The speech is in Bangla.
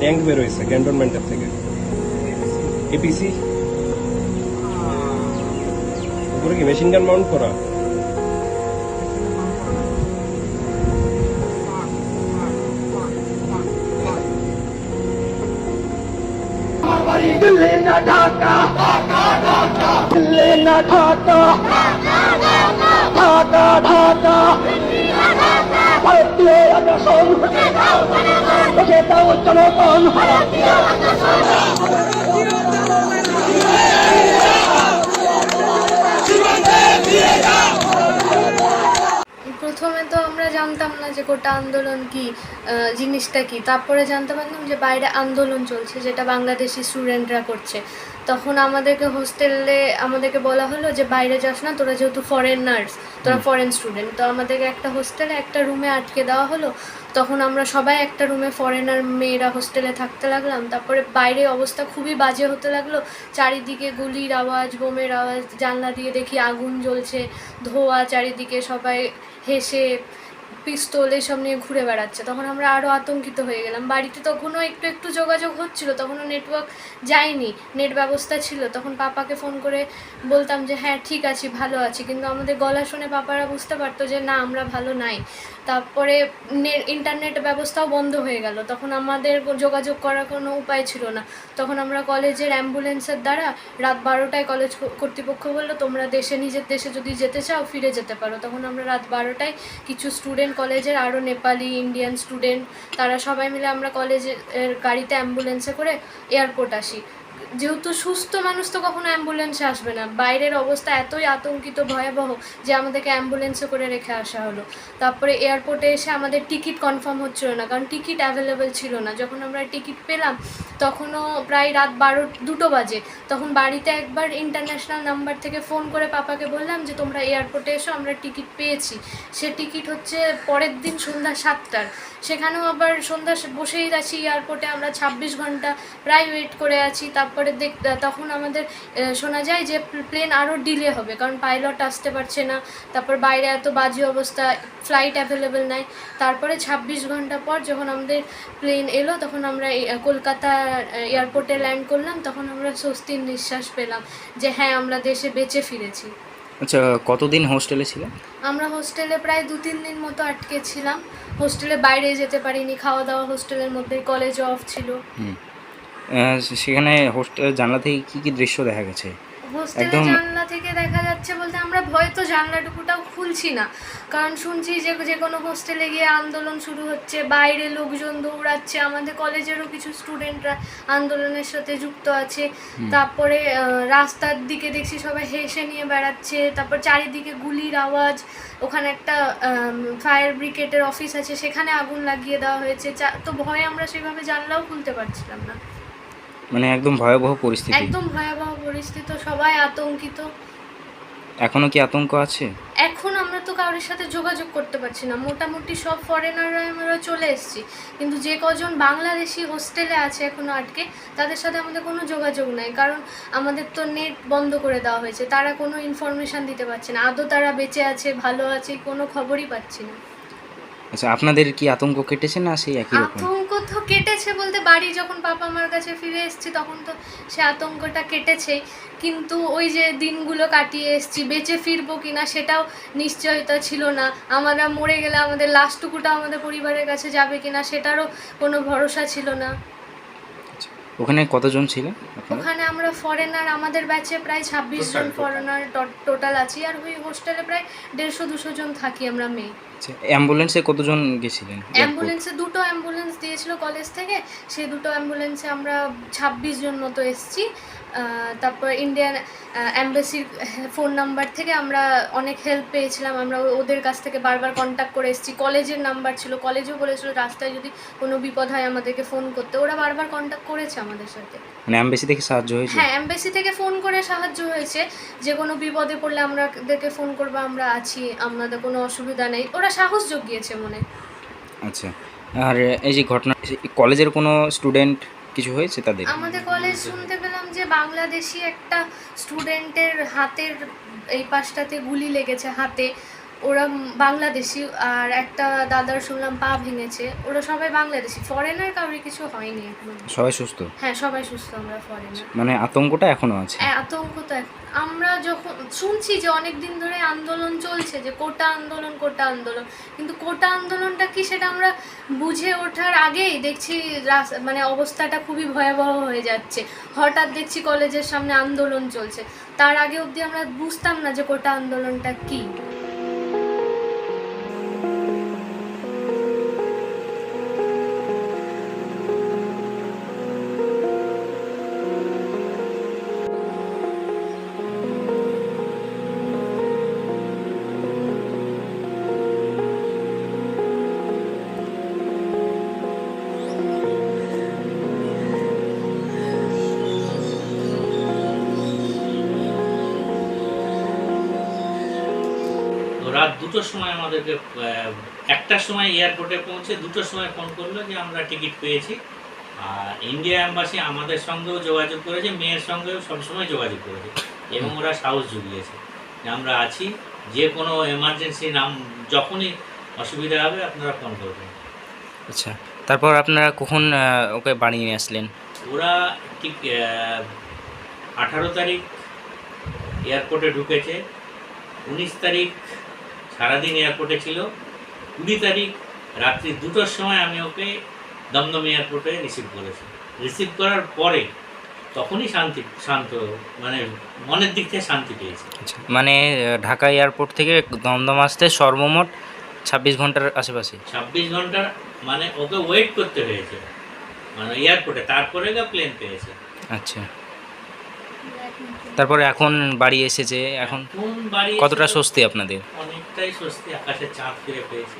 ট্যাঙ্ক বেরোয়েছে ক্যান্টনমেন্টের থেকে। এপিসি উপরে কি মেশিন গান মাউন্ট করা? দিল্লি ঢাকা। ঢাকা ঢাকা ঢাকা। প্রথমে তো আমরা জানতাম না যে গোটা আন্দোলন কি জিনিসটা কি। তারপরে জানতে পারলাম যে বাইরে আন্দোলন চলছে, যেটা বাংলাদেশি স্টুডেন্টরা করছে। তখন আমাদেরকে হোস্টেলে আমাদেরকে বলা হলো যে বাইরে যাস না তোরা যেহেতু ফরেন নার্স তোরা ফরেন স্টুডেন্ট তো আমাদেরকে একটা হোস্টেলে একটা রুমে আটকে দেওয়া হলো। তখন আমরা সবাই একটা রুমে ফরেনার মেয়েরা হোস্টেলে থাকতে লাগলাম। তারপরে বাইরে অবস্থা খুবই বাজে হতে লাগল। চারিদিকে গুলির আওয়াজ বোমের আওয়াজ জানলা দিয়ে দেখি আগুন জ্বলছে ধোয়া চারিদিকে সবাই হেসে পিস্তল এসব নিয়ে ঘুরে বেড়াচ্ছে। তখন আমরা আরও আতঙ্কিত হয়ে গেলাম। বাড়িতে তখনও একটু একটু যোগাযোগ হচ্ছিল, তখনও নেটওয়ার্ক যায়নি নেট ব্যবস্থা ছিল। তখন পাপাকে ফোন করে বলতাম যে হ্যাঁ ঠিক আছি, ভালো আছি। কিন্তু আমাদের গলা শুনে পাপারা বুঝতে পারতো যে, না, আমরা ভালো নাই। তারপরে ইন্টারনেট ব্যবস্থাও বন্ধ হয়ে গেল। তখন আমাদের যোগাযোগ করার কোনো উপায় ছিল না। তখন আমরা কলেজের অ্যাম্বুলেন্সের দ্বারা রাত বারোটায় কলেজ কর্তৃপক্ষ বলল, তোমরা দেশে, নিজের দেশে যদি যেতে চাও, ফিরে যেতে পারো। তখন আমরা রাত বারোটায় কিছু স্টুডেন্ট কলেজের আরও নেপালি ইন্ডিয়ান স্টুডেন্ট তারা সবাই মিলে আমরা কলেজের গাড়িতে অ্যাম্বুলেন্সে করে এয়ারপোর্ট আসি। যেহেতু সুস্থ মানুষ তো কখনো অ্যাম্বুলেন্সে আসবে না। বাইরের অবস্থা এতই আতঙ্কিত, ভয়াবহ যে আমাদেরকে অ্যাম্বুলেন্সে করে রেখে আসা হলো। তারপরে এয়ারপোর্টে এসে আমাদের টিকিট কনফার্ম হচ্ছিল না, কারণ টিকিট অ্যাভেলেবেল ছিল না। যখন আমরা টিকিট পেলাম, তখনও প্রায় রাত বারো, দুটো বাজে। তখন বাড়িতে একবার ইন্টারন্যাশনাল নাম্বার থেকে ফোন করে পাপাকে বললাম যে, তোমরা এয়ারপোর্টে এসো, আমরা টিকিট পেয়েছি। সে টিকিট হচ্ছে পরের দিন সন্ধ্যা সাতটার। সেখানেও আবার সন্ধ্যা বসেই আছি এয়ারপোর্টে আমরা ছাব্বিশ ঘণ্টা প্রায় ওয়েট করে আছি। তারপরে দেখ তখন আমাদের শোনা যায় যে প্লেন আরও ডিলে হবে কারণ পাইলট আসতে পারছে না তারপর বাইরে এত বাজে অবস্থা ফ্লাইট অ্যাভেলেবেল নাই তারপরে ছাব্বিশ ঘণ্টা পর যখন আমাদের প্লেন এলো তখন আমরা কলকাতা এয়ারপোর্টে ল্যান্ড করলাম তখন আমরা স্বস্তির নিঃশ্বাস পেলাম যে হ্যাঁ আমরা দেশে বেঁচে ফিরেছি। আচ্ছা কতদিন হোস্টেলে ছিলেন? আমরা হোস্টেলে প্রায় দু তিন দিন মতো আটকে ছিলাম। হোস্টেলে বাইরে যেতে পারিনি খাওয়া দাওয়া হোস্টেলের মধ্যে কলেজ অফ ছিল। সেখানে হোস্টেল জানলা থেকে কি কি দৃশ্য দেখা গেছে? হোস্টেলে জানলা থেকে দেখা যাচ্ছে বলতে আমরা ভয় তো জানলাটুকুটাও খুলছি না। কারণ শুনছি যে যে কোনো হোস্টেলে গিয়ে আন্দোলন শুরু হচ্ছে বাইরে লোকজন দৌড়াচ্ছে আমাদের কলেজেরও কিছু স্টুডেন্টরা আন্দোলনের সাথে যুক্ত আছে। তারপরে রাস্তার দিকে দেখছি সবাই হেসে নিয়ে বেড়াচ্ছে তারপর চারিদিকে গুলির আওয়াজ ওখানে একটা ফায়ার ব্রিগেডের অফিস আছে সেখানে আগুন লাগিয়ে দেওয়া হয়েছে। তো ভয়ে আমরা সেভাবে জানলাও খুলতে পারছিলাম না। মানে একদম ভয়াবহ পরিস্থিতি। একদম ভয়াবহ পরিস্থিতি সবাই আতঙ্কিত। এখনও কি আতঙ্ক আছে? এখন আমরা তো কারোর সাথে যোগাযোগ করতে পারছি না। মোটামুটি সব ফরেনাররা আমরা চলে এসেছি। কিন্তু যে কজন বাংলাদেশি হোস্টেলে আছে এখনও আটকে তাদের সাথে আমাদের কোনো যোগাযোগ নাই। কারণ আমাদের তো নেট বন্ধ করে দেওয়া হয়েছে। তারা কোনো ইনফরমেশন দিতে পারছে না। আদৌ তারা বেঁচে আছে ভালো আছে কোনো খবরই পাচ্ছি না। আচ্ছা আপনাদের কি আতঙ্ক কেটেছে না সেই একই রকম? আতঙ্ক তো কেটেছে বলতে বাড়ি যখন পাপা মার কাছে ফিরে এসেছি তখন তো সে আতঙ্কটা কেটেছেই কিন্তু ওই যে দিনগুলো কাটিয়ে এসেছি বেঁচে ফিরবো কিনা সেটাও নিশ্চয়তা ছিল না। আমরা মরে গেলে আমাদের লাস্টটুকুটা আমাদের পরিবারের কাছে যাবে কিনা সেটারও কোনো ভরসা ছিল না। ওখানে কতজন ছিলেন ওখানে আমরা ফরেনার আমাদের ব্যাচে প্রায় ছাব্বিশ জন ফরেনার টোটাল। আছি। আর ওই হোস্টেলে প্রায় দেড়শো দুশো জন থাকি আমরা মেয়ে। আচ্ছা অ্যাম্বুলেন্সে কতজন গেছিলেন? অ্যাম্বুলেন্সে দুটো অ্যাম্বুলেন্স দিয়েছিল কলেজ থেকে। সেই দুটো অ্যাম্বুলেন্সে আমরা ছাব্বিশ জন মতো এসেছি। তারপর ইন্ডিয়ান অ্যাম্বাসির ফোন নাম্বার থেকে আমরা অনেক হেল্প পেয়েছিলাম। আমরা ওদের কাছ থেকে বারবার কন্ট্যাক্ট করে এসেছি। কলেজের নাম্বার ছিল। কলেজেও বলেছিল রাস্তায় যদি কোনো বিপদ হয় আমাদেরকে ফোন করতে। ওরা বারবার কন্ট্যাক্ট করেছে আমাদের সাথে। মানে অ্যাম্বাসি থেকে সাহায্য হয়েছে? হ্যাঁ এমবেসি থেকে ফোন করে সাহায্য হয়েছে। যে কোনো বিপদে পড়লে আমরা ওদেরকে ফোন করব আমরা আছি আমাদের কোনো অসুবিধা নেই। ওরা সাহস জুগিয়েছে মনে। আচ্ছা আর এই যে ঘটনা কলেজের কোনো স্টুডেন্ট কিছু হয়েছে তাদের? আমাদের কলেজ শুনতে পেলাম যে বাংলাদেশি একটা স্টুডেন্টের হাতের এই পাশটাতে গুলি লেগেছে হাতে। ওরা বাংলাদেশি আর একটা দাদার শুনলাম পা ভেঙেছে। ওরা সবাই বাংলাদেশি ফরেনার কারোর কিছু হয়নি এখন। সবাই সুস্থ? হ্যাঁ সবাই সুস্থ আমরা ফরেনার মানে আতঙ্কটা এখনও আছে? আতঙ্ক তো আমরা যখন শুনছি যে অনেক দিন ধরে আন্দোলন চলছে যে কোটা আন্দোলন কোটা আন্দোলন। কিন্তু কোটা আন্দোলনটা কি সেটা আমরা বুঝে ওঠার আগেই দেখছি মানে অবস্থাটা খুবই ভয়াবহ হয়ে যাচ্ছে। হঠাৎ দেখছি কলেজের সামনে আন্দোলন চলছে। তার আগে অবধি আমরা বুঝতাম না যে কোটা আন্দোলনটা কী। রাত দুটোর সময় আমাদেরকে একটার সময় এয়ারপোর্টে পৌঁছে দুটোর সময় ফোন করল যে আমরা টিকিট পেয়েছি। আর ইন্ডিয়া অ্যাম্বাসি আমাদের সঙ্গেও যোগাযোগ করেছে মেয়ের সঙ্গেও সবসময় যোগাযোগ করেছে এবং ওরা সাহস জুগিয়েছে যে আমরা আছি যে কোনো এমার্জেন্সি নাম যখনই অসুবিধা হবে আপনারা ফোন করবেন। আচ্ছা তারপর আপনারা কখন ওকে বাড়ি নিয়ে আসলেন? ওরা ঠিক আঠারো তারিখ এয়ারপোর্টে ঢুকেছে উনিশ তারিখ সারাদিন এয়ারপোর্টে ছিল। কুড়ি তারিখ রাত্রি দুটোর সময় আমি ওকে দমদম এয়ারপোর্টে রিসিভ করেছি। রিসিভ করার পরে তখনই শান্তি শান্ত মানে মনের দিক থেকে শান্তি পেয়েছি। আচ্ছা মানে ঢাকা এয়ারপোর্ট থেকে দমদম আসতে সর্বমোট ছাব্বিশ ঘণ্টার আশেপাশে? ছাব্বিশ ঘণ্টার মানে ওকে ওয়েট করতে হয়েছে। মানে এয়ারপোর্টে তারপরে গা প্লেন পেয়েছে। আচ্ছা। তারপরে এখন বাড়ি এসেছে এখন বাড়ি কতটা স্বস্তি আপনাদের? অনেকটাই স্বস্তি আকাশে চাঁদ ফিরে পেয়েছি।